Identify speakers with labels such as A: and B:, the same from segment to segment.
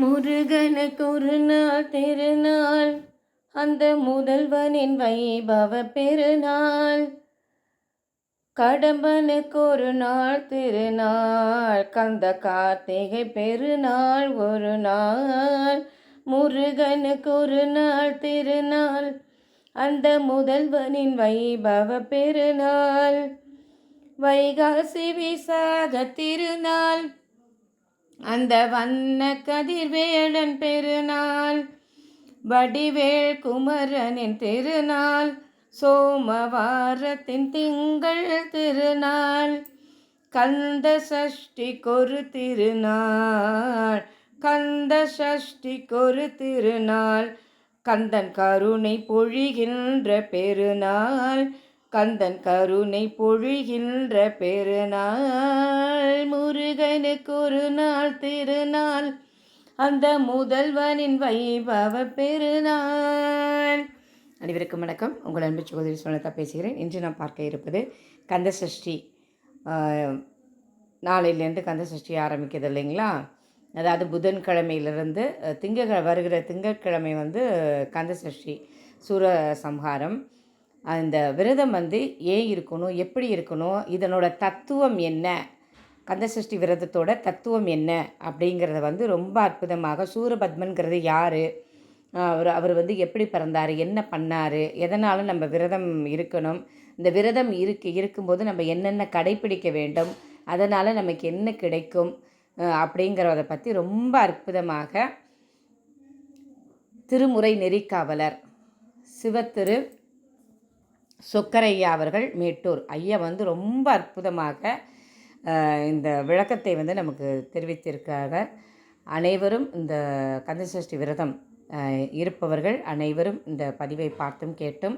A: முருகனுக்கு ஒரு நாள் திருநாள் அந்த முதல்வனின் வைபவ பெருநாள். கடம்பனுக்கு ஒரு நாள் திருநாள் கந்த கார்த்திகை பெருநாள் ஒரு நாள். முருகனுக்கு ஒரு நாள் திருநாள் அந்த முதல்வனின் வைபவ பெருநாள். வைகாசி விசாக திருநாள் அந்த வண்ண கதிர்வேலன் பெருநாள் வடிவேல் குமரனின் திருநாள் சோமவாரத்தின் திங்கள் திருநாள் கந்த சஷ்டி கொரு திருநாள் கந்த சஷ்டி கொரு திருநாள் கந்தன் கருணை பொழிகின்ற பெருநாள் கந்தன் கருணை பொழிகின்ற பெருநாள் முருகனுக்கு ஒரு நாள் திருநாள். அந்த முதல்வனின் வைபவ பெருநாள். அனைவருக்கும் வணக்கம். உங்கள் அன்பு சகோதரி சுனதா பேசுகிறேன். இன்று நான் பார்க்க இருப்பது கந்த சஷ்டி. நாளையிலேருந்து கந்த சஷ்டி ஆரம்பிக்கிறது இல்லைங்களா? அதாவது புதன்கிழமையிலிருந்து அஹ், வருகிற திங்கட்கிழமை வந்து கந்த சஷ்டி சூர சம்ஹாரம் அந்த விரதம் வந்து ஏன் இருக்கணும் எப்படி இருக்கணும் இதனோட தத்துவம் என்ன கந்தசஷ்டி விரதத்தோட தத்துவம் என்ன அப்படிங்கிறத வந்து ரொம்ப அற்புதமாக சூரபத்மன்கிறது யார் அவர் அவர் வந்து எப்படி பிறந்தார் என்ன பண்ணார் எதனால் நம்ம விரதம் இருக்கணும் இந்த விரதம் இருக்கு இருக்கும்போது நம்ம என்னென்ன கடைப்பிடிக்க வேண்டும் அதனால் நமக்கு என்ன கிடைக்கும் அப்படிங்கிறத பற்றி ரொம்ப அற்புதமாக திருமுறை நெறிக்காவலர் சிவத்திரு சொக்கரையா அவர்கள் மேட்டூர். ஐயா வந்து ரொம்ப அற்புதமாக இந்த விளக்கத்தை வந்து நமக்கு தெரிவித்திருக்காங்க அனைவரும் இந்த கந்தசஷ்டி விரதம் இருப்பவர்கள் அனைவரும் இந்த பதிவை பார்த்தும் கேட்டும்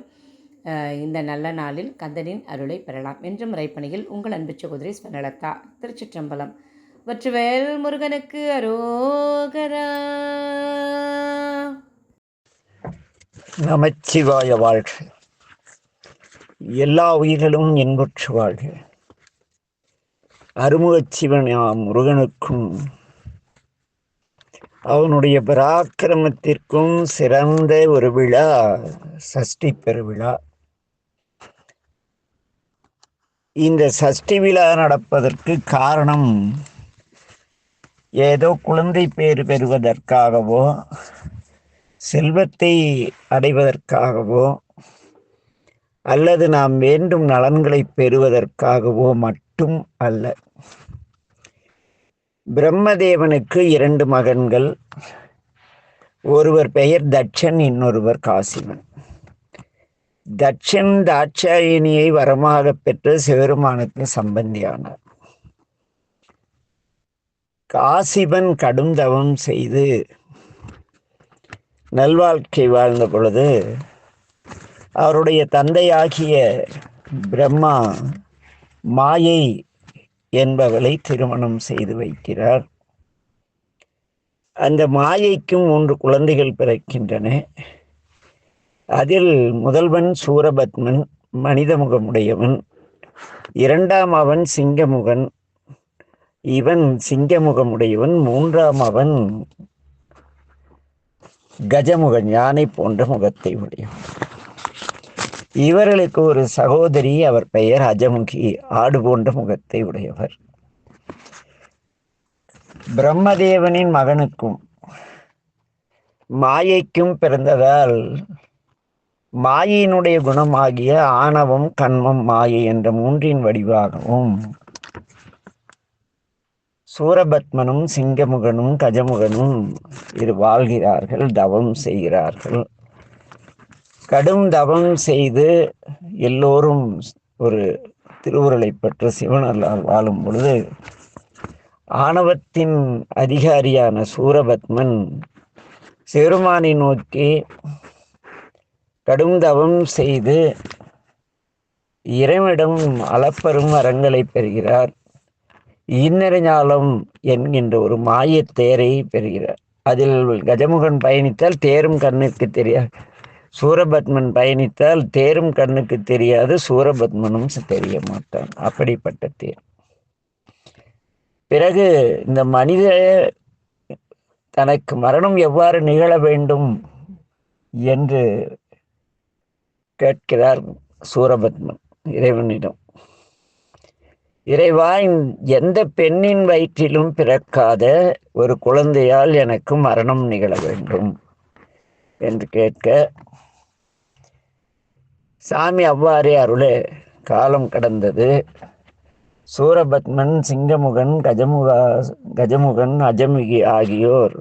A: இந்த நல்ல நாளில் கந்தனின் அருளை பெறலாம். என்றும் முறைப்பணியில் உங்கள் அன்பு சகோதரி ஸ்வர்ணலதா திருச்சிற்றம்பலம் வற்றுவேல் முருகனுக்கு அரோகரா.
B: நமச்சிவாய வாழ்க்கை எல்லா உயிர்களும் இன்புற்று வாழ்க. அருமுகச் சிவனாம் முருகனுக்கும் அவனுடைய பராக்கிரமத்திற்கும் சிறந்த ஒரு விழா சஷ்டி பெருவிழா. இந்த சஷ்டி விழா நடப்பதற்கு காரணம் ஏதோ குழந்தை பேறு பெறுவதற்காகவோ செல்வத்தை அடைவதற்காகவோ அல்லது நாம் வேண்டும் நலன்களை பெறுவதற்காகவோ மட்டும் அல்ல. பிரம்மதேவனுக்கு இரண்டு மகன்கள். ஒருவர் பெயர் தட்சன் இன்னொருவர் காசிவன் தட்சன் தாட்சாயினியை வரமாக பெற்று சிவருமானுக்கு சம்பந்தியானார். காசிவன் கடும் தவம் செய்து நல்வாழ்க்கை வாழ்ந்த பொழுது அவருடைய தந்தையாகிய பிரம்மா மாயை என்பவளை திருமணம் செய்து வைக்கிறார். அந்த மாயைக்கும் மூன்று குழந்தைகள் பிறக்கின்றன. அதில் முதல்வன் சூரபத்மன் மனித முகமுடையவன் இரண்டாம் அவன் சிங்கமுகன் இவன் சிங்கமுகமுடையவன் மூன்றாம் அவன் கஜமுகன் யானை போன்ற முகத்தை உடையவன். இவர்களுக்கு ஒரு சகோதரி அவர் பெயர் அஜமுகி. ஆடு போன்ற முகத்தை உடையவர். பிரம்மதேவனின் மகனுக்கும் மாயைக்கும் பிறந்ததால் மாயையினுடைய குணமாகிய ஆணவம் கண்மம் மாயை என்ற மூன்றின் வடிவாகவும் சூரபத்மனும் சிங்கமுகனும் கஜமுகனும் இரு வாழ்கிறார்கள் தவம் செய்கிறார்கள். கடும் தவம் செய்து எல்லோரும் ஒரு திருவுருளை பெற்ற சிவனர்களால் வாழும் பொழுது ஆணவத்தின் அதிகாரியான சூரபத்மன் சிறுமானை நோக்கி கடும் தவம் செய்து இறைவனிடம் அளப்பரும் அறங்களை பெறுகிறார். இன்னறிஞாலம் என்கின்ற ஒரு மாயத் தேரை பெறுகிறார். அதில் கஜமுகன் பயணித்தால் தேரும் கண்ணுக்கு தெரியாது. சூரபத்மன் பயணித்தால் தேரும் கண்ணுக்கு தெரியாது சூரபத்மனும் தெரிய மாட்டான் அப்படிப்பட்ட தேர். பிறகு இந்த மனித தனக்கு மரணம் எவ்வாறு நிகழ வேண்டும் என்று கேட்கிறார் சூரபத்மன் இறைவனிடம். இறைவா எந்த பெண்ணின் வயிற்றிலும் பிறக்காத ஒரு குழந்தையால் எனக்கு மரணம் நிகழ வேண்டும் என்று கேட்க சாமி அவ்வாறே அருளே. காலம் கடந்தது. சூரபத்மன் சிங்கமுகன் கஜமுகா கஜமுகன் அஜமுகி ஆகியோர்.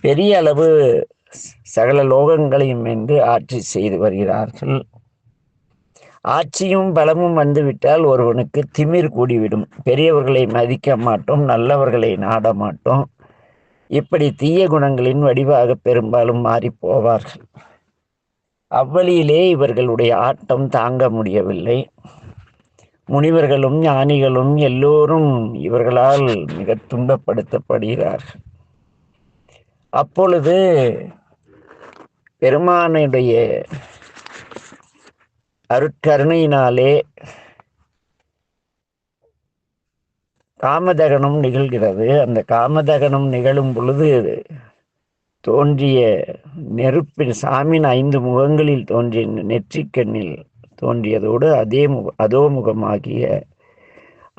B: பெரிய அளவு சகல லோகங்களையும் என்று ஆட்சி செய்து வருகிறார்கள். ஆட்சியும் பலமும் வந்துவிட்டால் ஒருவனுக்கு திமிர் கூடிவிடும். பெரியவர்களை மதிக்க மாட்டோம் நல்லவர்களை நாட மாட்டோம். இப்படி தீய குணங்களின் வடிவாக பெரும்பாலும் மாறி போவார்கள். அவ்வழியிலே இவர்களுடைய ஆட்டம் தாங்க முடியவில்லை. முனிவர்களும் ஞானிகளும் எல்லோரும் இவர்களால் மிக துன்பப்படுத்தப்படுகிறார்கள் அப்பொழுது பெருமானுடைய அருட்கருணையினாலே காமதகனம் நிகழ்கிறது. அந்த காமதகனம் நிகழும் பொழுது தோன்றிய நெருப்பின் சாமின் ஐந்து முகங்களில் தோன்றிய நெற்றிக்கண்ணில் தோன்றியதோடு அதே முக அதோ முகமாகிய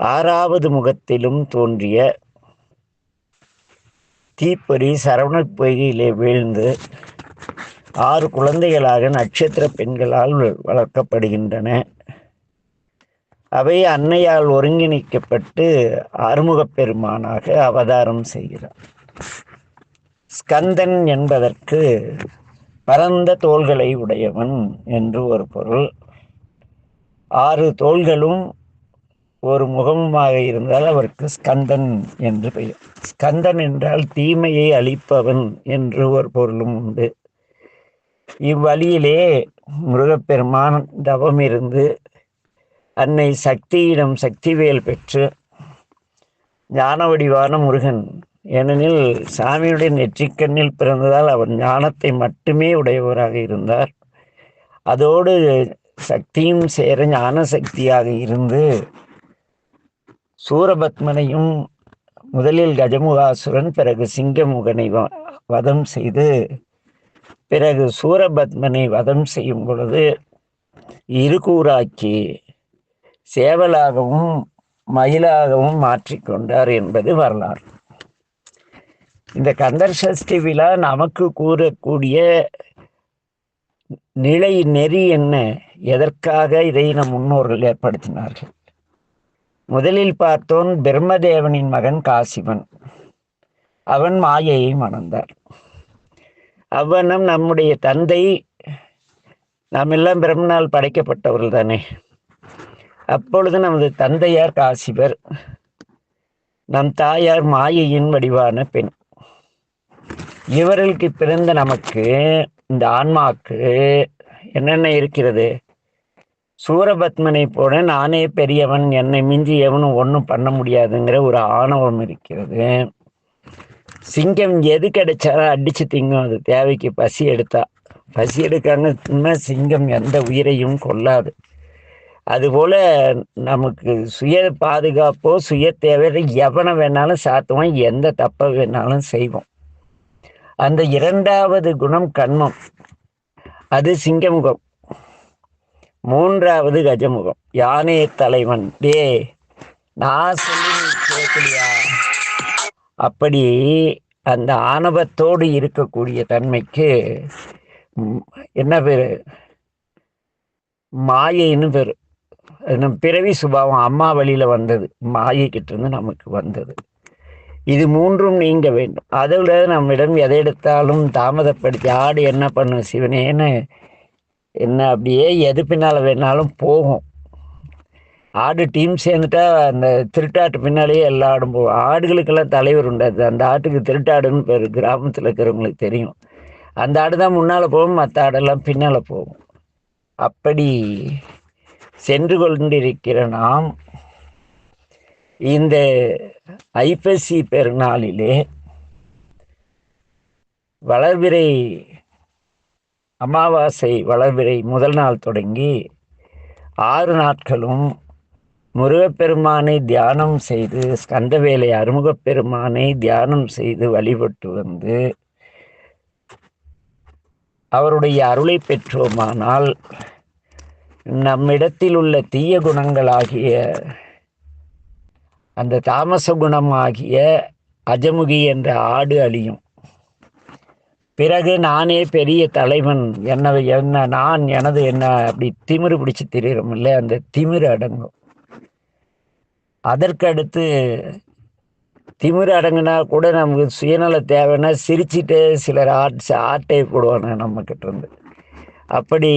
B: ஆறாவது முகத்திலும் தோன்றிய தீப்பொறி சரவணப் பொய்கையிலே வீழ்ந்து ஆறு குழந்தைகளாக நட்சத்திர பெண்களால் வளர்க்கப்படுகின்றன. அவை அன்னையால் ஒருங்கிணைக்கப்பட்டு ஆறுமுகப் பெருமானாக அவதாரம் செய்கிறார். ஸ்கந்தன் என்பதற்கு பரந்த தோள்களை உடையவன் என்று ஒரு பொருள். ஆறு தோள்களும் ஒரு முகமுமாக இருந்தால் அவருக்கு ஸ்கந்தன் என்று பெயர். ஸ்கந்தன் என்றால் தீமையை அழிப்பவன் என்று ஒரு பொருளும் உண்டு. இவ்வழியிலே முருகப்பெருமான் தவம் இருந்து அன்னை சக்தியிடம் சக்திவேல் பெற்று ஞான வடிவான முருகன் ஏனெனில் சாமியுடைய நெற்றிக்கண்ணில் பிறந்ததால் அவர் ஞானத்தை மட்டுமே உடையவராக இருந்தார். அதோடு சக்தியும் சேர ஞான சக்தியாக இருந்து சூரபத்மனையும் முதலில் கஜமுகாசுரன் பிறகு சிங்கமுகனை வ- வதம் செய்து பிறகு சூரபத்மனை வதம் செய்யும் பொழுது இருகூறாக்கி சேவலாகவும் மயிலாகவும் மாற்றிக்கொண்டார் என்பது வரலாறு. இந்த கந்தர் சஷ்டி விழா நமக்கு கூறக்கூடிய நிலை நெறி என்ன? எதற்காக இதை நம் முன்னோர்கள் ஏற்படுத்தினார்கள்? முதலில் பார்த்தோன் பிரம்மதேவனின் மகன் காசிவன். அவன் மாயையை மணந்தார். அவ்வனம் நம்முடைய தந்தை நாம் எல்லாம் பிரம்மனால் படைக்கப்பட்டவர்கள் தானே. அப்பொழுது நமது தந்தையார் காசிவர் நம் தாயார் மாயையின் வடிவான பெண். இவர்களுக்கு பிறந்த நமக்கு இந்த ஆன்மாக்கு என்னென்ன இருக்கிறது? சூரபத்மனை போல நானே பெரியவன் என்னை மிஞ்சி எவனும் ஒன்றும் பண்ண முடியாதுங்கிற ஒரு ஆணவம் இருக்கிறது. சிங்கம் எது கிடைச்சாலும் அடித்து திங்கும். அது தேவைக்கு பசி எடுத்தா பசி எடுக்காங்கன்னா சிங்கம் எந்த உயிரையும் கொல்லாது. அதுபோல் நமக்கு சுய பாதுகாப்போ சுய தேவை எவனை வேணாலும் சாத்துவோம் எந்த தப்பை வேணாலும் செய்வோம். அந்த இரண்டாவது குணம் கண்மம். அது சிங்கமுகம். மூன்றாவது கஜமுகம். யானை தலைவன். டே நான் சொல்லி கேட்கலையா? அப்படி அந்த ஆணவத்தோடு இருக்கக்கூடிய தன்மைக்கு என்ன பேரு? மாயைன்னு பேரு. நம்ம பிறவி சுபாவம் அம்மா வழியில வந்தது. மாயை கிட்ட இருந்து நமக்கு வந்தது. இது மூன்றும் நீங்க வேண்டும். அதை விட நம்மிடம் எதை எடுத்தாலும் தாமதப்படுத்தி ஆடு என்ன பண்ணும் சிவனேன்னு என்ன அப்படியே எது பின்னால் வேணாலும் போகும். ஆடு டீம் சேர்ந்துட்டா அந்த திருட்டாட்டு பின்னாலேயே எல்லா ஆடும் போகும். ஆடுகளுக்கெல்லாம் தலைவர் உண்டாது. அந்த ஆட்டுக்கு திருட்டாடுன்னு பேர் கிராமத்தில் இருக்கிறவங்களுக்கு தெரியும். அந்த ஆடு தான் முன்னால் போகும் மற்ற ஆடெல்லாம் பின்னால் போகும். அப்படி சென்று கொண்டிருக்கிற நாம் இந்த ஐப்பசி பெருநாளிலே வளர்பிறை அமாவாசை வளர்பிறை முதல் நாள் தொடங்கி ஆறு நாட்களும் முருகப்பெருமானை தியானம் செய்து ஸ்கந்தவேலை அறுமுகப்பெருமானை தியானம் செய்து வழிபட்டு வந்து அவருடைய அருளை பெற்றோமானால் நம்மிடத்தில் உள்ள தீய குணங்களாகிய அந்த தாமச குணமாகிய அஜமுகி என்ற ஆடு அழியும். பிறகு நானே பெரிய தலைவன் என்ன என்ன நான் எனது என்ன அப்படி திமிரு பிடிச்சி திரியிறோம்ல அந்த திமிரு அடங்கும். அதற்கடுத்து திமிரு அடங்குனா கூட நமக்கு சுயநல தேவைன்னா சிரிச்சிட்டு சிலர் ஆட் ஆட்டை போடுவாங்க நம்ம இருந்து. அப்படி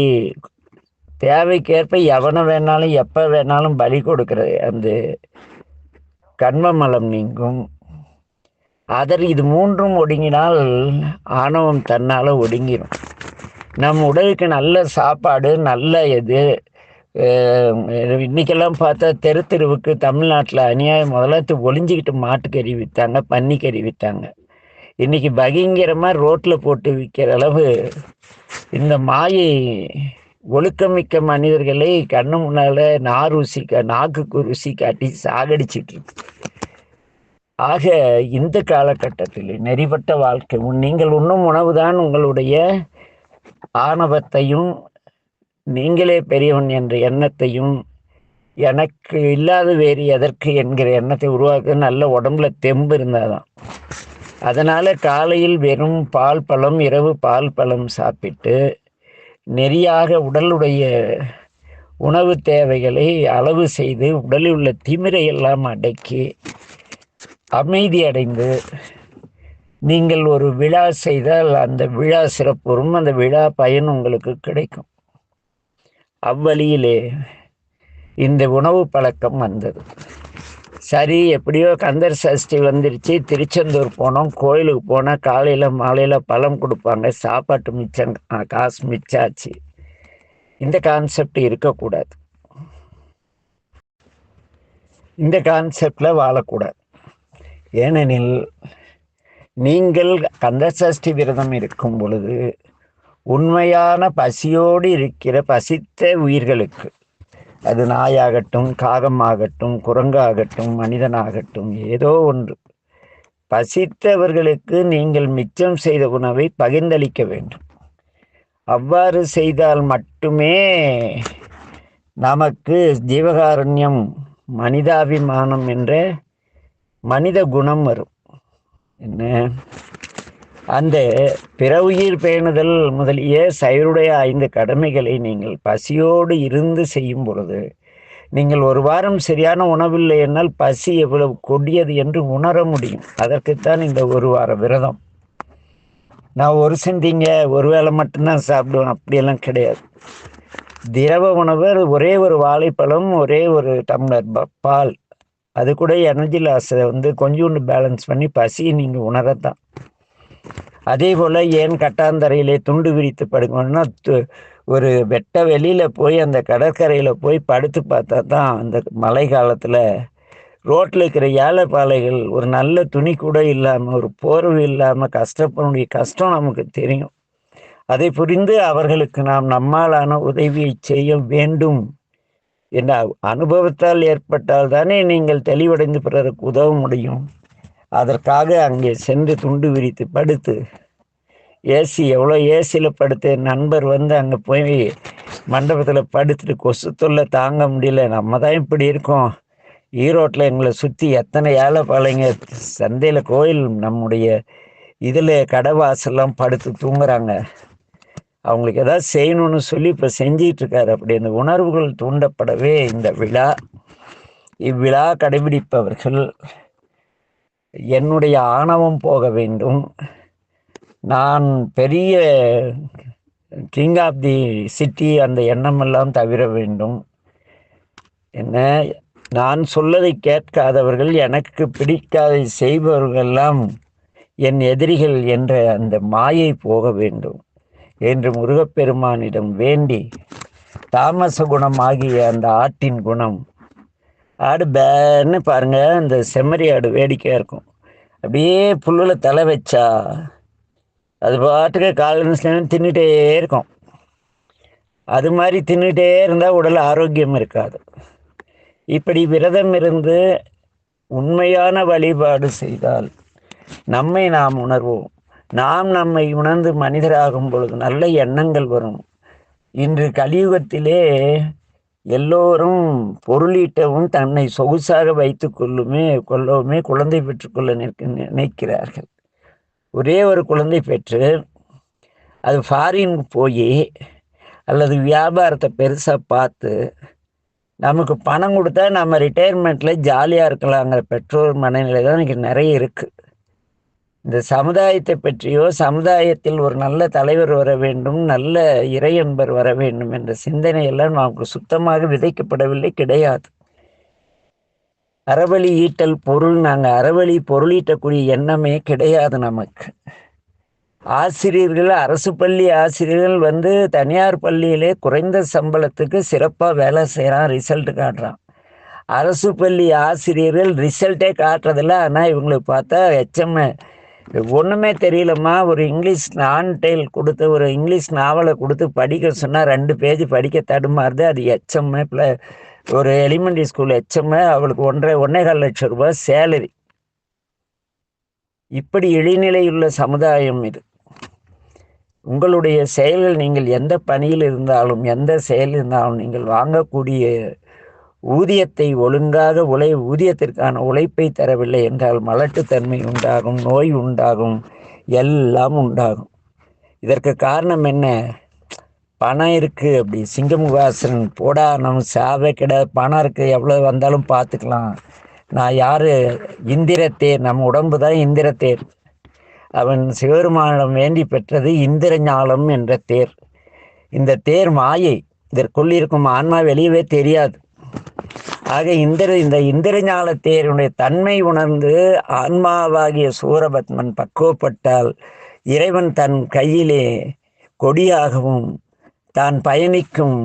B: தேவைக்கேற்ப எவனை வேணாலும் எப்போ வேணாலும் பலி கொடுக்குறது. அந்த கண்மமலம் நீங்கும். அதர் இது மூன்றும் ஒடுங்கினால் ஆணவம் தன்னால் ஒடுங்கிடும் நம் உடலுக்கு நல்ல சாப்பாடு நல்ல இது இன்றைக்கெல்லாம் இன்னைக்கெல்லாம் பார்த்தா தெரு தெருவுக்கு தமிழ்நாட்டில் அநியாயம் முதல்ல ஒளிஞ்சிக்கிட்டு மாட்டுக்கறி விற்றாங்க பன்னிக்கறி விற்றாங்க இன்றைக்கி பகிங்கரமாக ரோட்டில் போட்டு விற்கிற அளவு இந்த மாயை ஒழுக்கமிக்க மனிதர்களை கண்ணு முன்னால நார் ருசி கா- நாக்குக்கு ருசி காட்டி சாகடிச்சிட்டு இருக்கு. ஆக இந்த காலகட்டத்தில் நெறிப்பட்ட வாழ்க்கை நீங்கள் உண்ணும் உணவுதான் உங்களுடைய ஆணவத்தையும் நீங்களே பெரியவன் என்ற எண்ணத்தையும் எனக்கு இல்லாத வேறு எதற்கு என்கிற எண்ணத்தை உருவாக்க நல்ல உடம்புல தெம்பு இருந்தாதான். அதனால் காலையில் வெறும் பால் பழம் இரவு பால் பழம் சாப்பிட்டு நெறியாக உடலுடைய உணவு தேவைகளை அளவு செய்து உடலில் உள்ள திமிரை எல்லாம் அடக்கி அமைதி அடைந்து நீங்கள் ஒரு விழா செய்தால் அந்த விழா சிறப்புறும். அந்த விழா பயன் உங்களுக்கு கிடைக்கும். அவ்வழியிலே இந்த உணவு பழக்கம் வந்தது. சரி எப்படியோ கந்தர் சஷ்டி வந்துருச்சு. திருச்செந்தூர் போனோம். கோயிலுக்கு போனால் காலையில் மாலையில் பழம் கொடுப்பாங்க. சாப்பாட்டு மிச்சம் காசு மிச்சாச்சு. இந்த கான்செப்ட் இருக்கக்கூடாது. இந்த கான்செப்டில் வாழக்கூடாது. ஏனெனில் நீங்கள் கந்தசஷ்டி விரதம் இருக்கும் பொழுது உண்மையான பசியோடு இருக்கிற பசித்த உயிர்களுக்கு அது நாயாகட்டும் காகமாகட்டும் குரங்காகட்டும் மனிதனாகட்டும் ஏதோ ஒன்று. பசித்தவர்களுக்கு நீங்கள் மிச்சம் செய்த உணவை பகிர்ந்தளிக்க வேண்டும். அவ்வாறு செய்தால் மட்டுமே நமக்கு ஜீவகாருண்யம் மனிதாபிமானம் என்ற மனித குணம் வரும். என்ன? அந்த பிற உயிர் பேணுதல் முதலிய சைவருடைய ஐந்து கடமைகளை நீங்கள் பசியோடு இருந்து செய்யும் பொழுது நீங்கள் ஒரு வாரம் சரியான உணவில்லை என்னால் பசி எவ்வளவு கொடியது என்று உணர முடியும். அதற்குத்தான் இந்த ஒரு வார விரதம். நான் ஒரு செஞ்சீங்க ஒரு வேளை மட்டும்தான் சாப்பிடுவேன் அப்படியெல்லாம் கிடையாது. திரவ உணவு ஒரே ஒரு வாழைப்பழம் ஒரே ஒரு டம்ளர் ப- பால். அது கூட எனர்ஜி லாஸை வந்து கொஞ்சோண்டு பேலன்ஸ் பண்ணி பசியை நீங்கள் உணரத்தான். அதே போல் ஏன் கட்டாந்தரையிலே துண்டு விரித்து படுக்கணும்னா ஒரு வெட்ட வெளியில் போய் அந்த கடற்கரையில் போய் படுத்து பார்த்தா தான் அந்த மழை காலத்தில் ரோட்டில் இருக்கிற ஏழைப்பாளைகள் ஒரு நல்ல துணி கூட இல்லாமல் ஒரு போர்வு இல்லாமல் கஷ்டப்படக்கூடிய கஷ்டம் நமக்கு தெரியும். அதை புரிந்து அவர்களுக்கு நாம் நம்மாலான உதவியை செய்ய வேண்டும் என்ற அனுபவத்தால் ஏற்பட்டால் தானே நீங்கள் தெளிவடைந்து பிறருக்கு உதவ முடியும். அதற்காக அங்கே சென்று துண்டு விரித்து படுத்து ஏசி எவ்வளோ ஏசியில் படுத்து நண்பர் வந்து அங்கே போய் மண்டபத்தில் படுத்துட்டு கொசு தொல்லை தாங்க முடியல. நம்ம தான் இப்படி இருக்கோம். ஈரோட்டில் எங்களை சுற்றி எத்தனை ஏழை பழைங்க சந்தையில் கோயில் நம்முடைய இதில் கடை வாசல்லாம் படுத்து தூங்குறாங்க. அவங்களுக்கு ஏதாவது செய்யணும்னு சொல்லி இப்போ செஞ்சிகிட்ருக்காரு அப்படி இந்த உணர்வுகள் தூண்டப்படவே இந்த விழா. இவ்விழா கடைபிடிப்பவர்கள் என்னுடைய ஆணவம் போக வேண்டும். நான் பெரிய கிங் ஆஃப் தி சிட்டி அந்த எண்ணமெல்லாம் தவிர வேண்டும். என்ன? நான் சொல்லதை கேட்காதவர்கள் எனக்கு பிடிக்காதை செய்பவர்களெல்லாம் என் எதிரிகள் என்ற அந்த மாயை போக வேண்டும் என்று முருகப்பெருமானிடம் வேண்டி தாமச குணம் ஆகிய அந்த ஆற்றின் குணம் ஆடு பேன்னு பாருங்க இந்த செம்மறி ஆடு வேடிக்கையாக இருக்கும். அப்படியே புல்லில் தலை வச்சா அது பாட்டுக்கு காலையில் தின்னுட்டே இருக்கும். அது மாதிரி தின்னுட்டே இருந்தால் உடல் ஆரோக்கியம் இருக்காது. இப்படி விரதம் இருந்து உண்மையான வழிபாடு செய்தால் நம்மை நாம் உணர்வோம். நாம் நம்மை உணர்ந்து மனிதராகும் பொழுது நல்ல எண்ணங்கள் வரும். இன்று கலியுகத்திலே எல்லோரும் பொருளீட்டவும் தன்னை சொகுசாக வைத்து கொள்ளுமே கொள்ளவுமே குழந்தை பெற்றுக்கொள்ள நிற்க நினைக்கிறார்கள். ஒரே ஒரு குழந்தை பெற்று அது ஃபாரின் போய் அல்லது வியாபாரத்தை பெருசாக பார்த்து நமக்கு பணம் கொடுத்தா நம்ம ரிட்டையர்மெண்ட்டில் ஜாலியாக இருக்கலாங்கிற பெற்றோர் மனநிலை தான் இன்றைக்கி நிறைய இருக்குது இந்த சமுதாயத்தை பற்றியோ சமுதாயத்தில் ஒரு நல்ல தலைவர் வர வேண்டும் நல்ல இறையன்பர் வர வேண்டும் என்ற சிந்தனையெல்லாம் நமக்கு சுத்தமாக விதைக்கப்படவில்லை கிடையாது. அறவழி ஈட்டல் பொருள் நாங்கள் அறவழி பொருளீட்டக்கூடிய எண்ணமே கிடையாது நமக்கு. ஆசிரியர்கள் அரசு பள்ளி ஆசிரியர்கள் வந்து தனியார் பள்ளியிலே குறைந்த சம்பளத்துக்கு சிறப்பாக வேலை செய்கிறான் ரிசல்ட் காட்டுறான். அரசு பள்ளி ஆசிரியர்கள் ரிசல்ட்டே காட்டுறதில்ல ஆனால் இவங்களுக்கு பார்த்தா எச்எம் ஒன்றுமே தெரியலம்மா. ஒரு இங்கிலீஷ் நான் டைல் கொடுத்து ஒரு இங்கிலீஷ் நாவலை கொடுத்து படிக்க சொன்னால் ரெண்டு பேஜ் படிக்க தடுமாறுது. அது எச்எம்மு ப்ள ஒரு எலிமெண்ட்ரி ஸ்கூல் எச்எம்மு அவளுக்கு ஒன்றரை ஒன்றே கால் லட்சம் ரூபாய் சேலரி இப்படி இழிநிலையுள்ள சமுதாயம் இது. உங்களுடைய செயல்கள் நீங்கள் எந்த பணியில் இருந்தாலும் எந்த செயல் இருந்தாலும் நீங்கள் வாங்கக்கூடிய ஊதியத்தை ஒழுங்காக உழை ஊதியத்திற்கான உழைப்பை தரவில்லை என்றால் மலட்டுத்தன்மை உண்டாகும் நோய் உண்டாகும் எல்லாம் உண்டாகும். இதற்கு காரணம் என்ன? பணம் இருக்குது அப்படி. சிங்கமுகாசன் போடா நம்ம சாவே கிடையாது. பணம் இருக்குது எவ்வளோ வந்தாலும் பார்த்துக்கலாம். நான் யார்? இந்திரத்தேர் நம்ம உடம்பு தான் இந்திரத்தேர் அவன் சிவருமானம் வேண்டி பெற்றது இந்திர ஞாலம் என்ற தேர். இந்த தேர் மாயை. இதற்குள் இருக்கும் ஆன்மா வெளியவே தெரியாது. ஆக இந்திர இந்த இந்திரஞான தேருடைய தன்மை உணர்ந்து ஆன்மாவாகிய சூரபத்மன் பக்குவப்பட்டால் இறைவன் தன் கையிலே கொடியாகவும் தான் பயணிக்கும்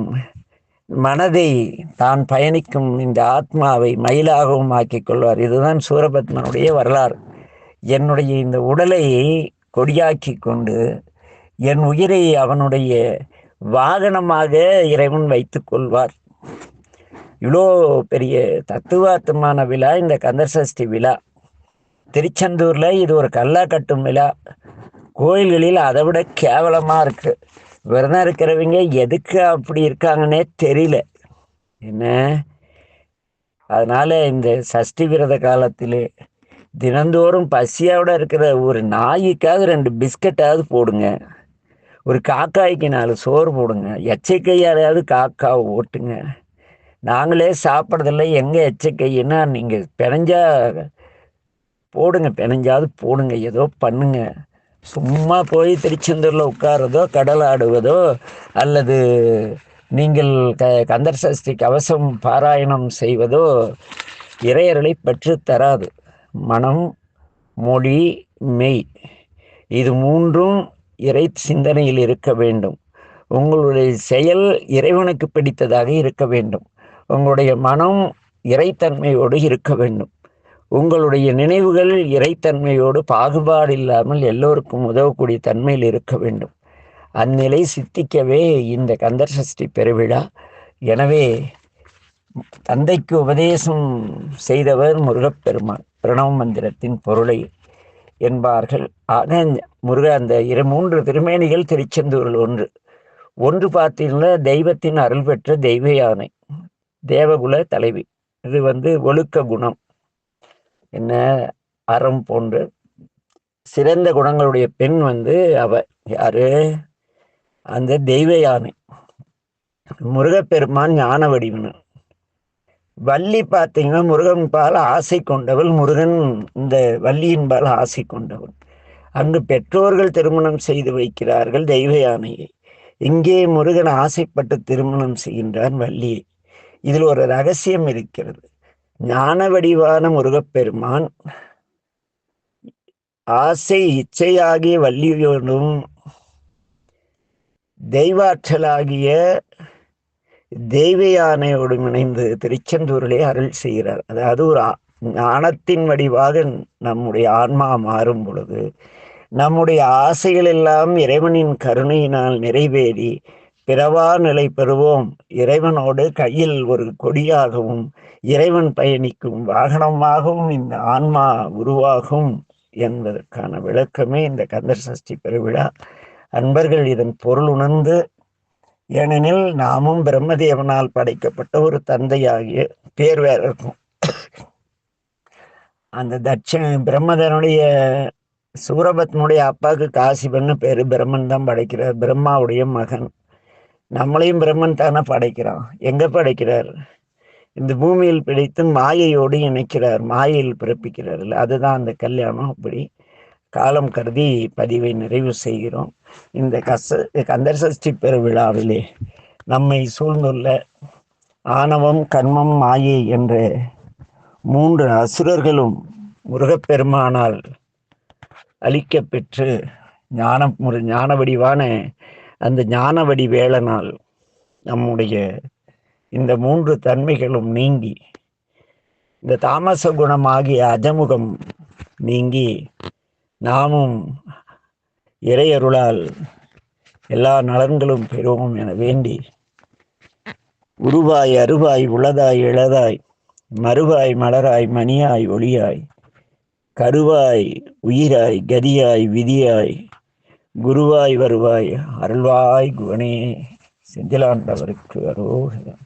B: மனதை தான் பயணிக்கும் இந்த ஆத்மாவை மயிலாகவும் ஆக்கிக் கொள்வார். இதுதான் சூரபத்மனுடைய வரலாறு. என்னுடைய இந்த உடலை கொடியாக்கி கொண்டு என் உயிரை அவனுடைய வாகனமாக இறைவன் வைத்துக் கொள்வார். இவ்வளோ பெரிய தத்துவார்த்தமான விழா இந்த கந்தர் சஷ்டி விழா. திருச்செந்தூரில் இது ஒரு கல்லா கட்டும் விழா. கோயில்களில் அதை விட கேவலமாக இருக்குது விரதம் இருக்கிறவங்க எதுக்கு அப்படி இருக்காங்கன்னே தெரியல. என்ன? அதனால் இந்த சஷ்டி விரத காலத்தில் தினந்தோறும் பசியோட இருக்கிற ஒரு நாய்க்காவது ரெண்டு பிஸ்கட்டாவது போடுங்க. ஒரு காக்காய்க்கு நாலு சோறு போடுங்க. எச்சரிக்கையாரையாவது காக்காவை ஓட்டுங்க. நாங்களே சாப்பிட்றதில்ல. எங்கே எச்சரிக்கைன்னா நீங்கள் பிணைஞ்சா போடுங்க. பிணைஞ்சாவது போடுங்க. ஏதோ பண்ணுங்க. சும்மா போய் திருச்செந்தூரில் உட்காரதோ கடல் ஆடுவதோ அல்லது நீங்கள் க கந்தர் சஷ்டி கவசம் பாராயணம் செய்வதோ இறையர்களை பெற்று தராது. மனம் மொழி மெய் இது மூன்றும் இறை சிந்தனையில் இருக்க வேண்டும். உங்களுடைய செயல் இறைவனுக்கு பிடித்ததாக இருக்க வேண்டும். உங்களுடைய மனம் இறைத்தன்மையோடு இருக்க வேண்டும். உங்களுடைய நினைவுகள் இறைத்தன்மையோடு பாகுபாடு இல்லாமல் எல்லோருக்கும் உதவக்கூடிய தன்மையில் இருக்க வேண்டும். அந்நிலை சித்திக்கவே இந்த கந்தர் சஷ்டி பெருவிழா. எனவே தந்தைக்கு உபதேசம் செய்தவர் முருகப்பெருமான். பிரணவ மந்திரத்தின் பொருளை என்பார்கள். ஆக முருக அந்த இரு மூன்று திருமேனிகள் திருச்செந்தூரில் ஒன்று. ஒன்று பார்த்தீங்கன்னா தெய்வத்தின் அருள் பெற்ற தெய்வ யானை. தேவகுல தலைவி. இது வந்து ஒழுக்க குணம். என்ன? அறம் போன்ற. சிறந்த குணங்களுடைய பெண் வந்து அவ. யாரு? அந்த தெய்வ யானை முருகப்பெருமான் ஞான வடிவனு வள்ளி பார்த்தீங்கன்னா முருகன் பால் ஆசை கொண்டவள் முருகன் இந்த வள்ளியின் பால் ஆசை கொண்டவள். அங்கு பெற்றோர்கள் திருமணம் செய்து வைக்கிறார்கள் தெய்வ யானையை இங்கே முருகன் ஆசைப்பட்டு திருமணம் செய்கின்றான் வள்ளியை. இதில் ஒரு ரகசியம் இருக்கிறது. ஞான வடிவான முருகப்பெருமான் ஆசை இச்சையாகிய வள்ளியோடும் தெய்வாற்றலாகிய தெய்வ யானையோடும் இணைந்து திருச்செந்தூரிலே அருள் செய்கிறார். அதாவது ஒரு ஞானத்தின் வடிவாக நம்முடைய ஆன்மா மாறும் பொழுது நம்முடைய ஆசைகள் எல்லாம் இறைவனின் கருணையினால் நிறைவேறி பிறவா நிலை பெறுவோம். இறைவனோடு கையில் ஒரு கொடியாகவும் இறைவன் பயணிக்கும் வாகனமாகவும் இந்த ஆன்மா உருவாகும் என்பதற்கான விளக்கமே இந்த கந்தர் சஷ்டி பெருவிழா. அன்பர்கள் இதன் பொருள் உணர்ந்து ஏனெனில் நாமும் பிரம்மதேவனால் படைக்கப்பட்ட ஒரு தந்தையாகிய பேர் வேற இருக்கும் அந்த தட்ச பிரம்மதனுடைய சூரபத்னுடைய அப்பாவுக்கு காசிபன்னு பேரு பிரம்மன் தான் படைக்கிறார். பிரம்மாவுடைய மகன். நம்மளையும் பிரம்மன் தானே படைக்கிறான். எங்க படைக்கிறார்? இந்த பூமியில் பிடித்து மாயையோடு இணைக்கிறார் மாயையில் பிறப்பிக்கிறார் இல்லை அதுதான் அந்த கல்யாணம். அப்படி காலம் கருதி பதிவை நிறைவு செய்கிறோம். இந்த கச கந்தர் சஷ்டி பெருவிழாவிலே நம்மை சூழ்ந்துள்ள ஆணவம் கர்மம் மாயை என்ற மூன்று அசுரர்களும் முருகப்பெருமானால் அழிக்கப்பெற்று ஞானம் ஒரு ஞான வடிவான அந்த ஞானவடி வேளனால் நம்முடைய இந்த மூன்று தன்மைகளும் நீங்கி இந்த தாமச குணமாகிய அஜமுகம் நீங்கி நாமும் இறையருளால் எல்லா நலன்களும் பெறுவோம் என வேண்டி உருவாய் அருவாய் உளதாய் இளதாய் மறுவாய் மலராய் மணியாய் ஒளியாய் கருவாய் உயிராய் கதியாய் விதியாய் குருவாய் வருவாய் அருள்வாய் குவனே செந்திலாண்டவருக்கு அரோகரம்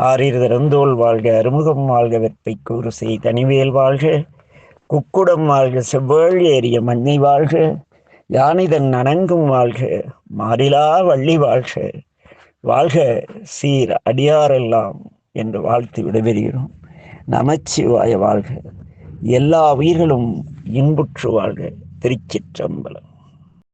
B: ஆறிரு திறந்தோல் வாழ்க அறுமுகம் வாழ்க வெப்பை கூறு செய் தனிவேல் வாழ்க குக்குடம் வாழ்க செவ்வேள் ஏறிய மண்ணை வாழ்க யானிதன் நனங்கும் வாழ்க மாறிலா வள்ளி வாழ்க வாழ்க சீர் அடியாரெல்லாம் என்று வாழ்த்து விடைபெறுகிறோம். நமச்சிவாய வாழ்க எல்லா உயிர்களும் இன்புற்று வாழ்க திருச்சிற்றம்பலம்.